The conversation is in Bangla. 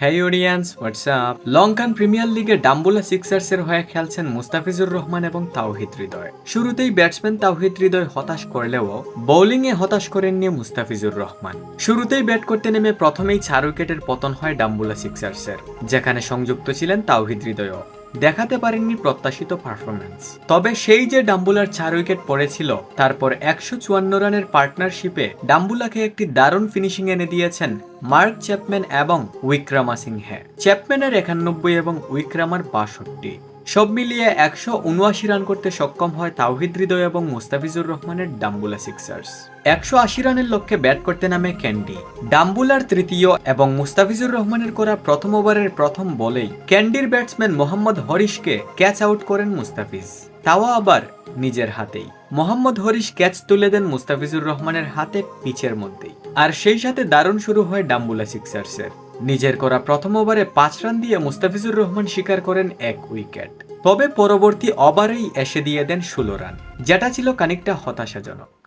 Hi audience what's up Lankan premier লিগে ডাম্বুলা সিক্সার্সের হয়ে খেলছেন মুস্তাফিজুর রহমান এবং তাওহিদ হৃদয়। শুরুতেই ব্যাটসম্যান তাওহিদ হৃদয় হতাশ করলেও বোলিংয়ে হতাশ করেননি মুস্তাফিজুর রহমান। শুরুতেই ব্যাট করতে নেমে প্রথমেই চার উইকেটের পতন হয় ডাম্বুলা সিক্সার্সের যেখানে সংযুক্ত ছিলেন তাওহিদ হৃদয়ও। দেখাতে পারেননি প্রত্যাশিত পারফরম্যান্স তবে সেই যে ডাম্বুলার চার উইকেট পড়েছিল, তারপর একশো চুয়ান্ন রানের পার্টনারশিপে ডাম্বুলাকে একটি দারুণ ফিনিশিং এনে দিয়েছেন মার্ক চ্যাপম্যান এবং উইক্রামা সিংহে। চ্যাপম্যানের একানব্বই এবং উইক্রামার বাষট্টি। সব মিলিয়ে একশো উনআশি রান করতে সক্ষম হয় তাওহিদ হৃদয় এবং মুস্তাফিজুর রহমানের ডাম্বুলা সিক্সার্স। একশো আশি রানের লক্ষ্যে ব্যাট করতে নামে ক্যান্ডি। ডাম্বুলার তৃতীয় এবং মুস্তাফিজুর রহমানের করা প্রথম ওভারের প্রথম বলেই ক্যান্ডির ব্যাটসম্যান মোহাম্মদ হরিশকে ক্যাচ আউট করেন মুস্তাফিজ। তাও আবার নিজের হাতেই। মোহাম্মদ হরিশ ক্যাচ তুলে দেন মুস্তাফিজুর রহমানের হাতে পিচের মধ্যেই। আর সেই সাথে দারুণ শুরু হয় ডাম্বুলা সিক্সার্সের। নিজের করা প্রথম ওভারে পাঁচ রান দিয়ে মুস্তাফিজুর রহমান স্বীকার করেন এক উইকেট। তবে পরবর্তী ওভারেই এসে দিয়ে দেন ষোলো রান, যেটা ছিল খানিকটা হতাশাজনক।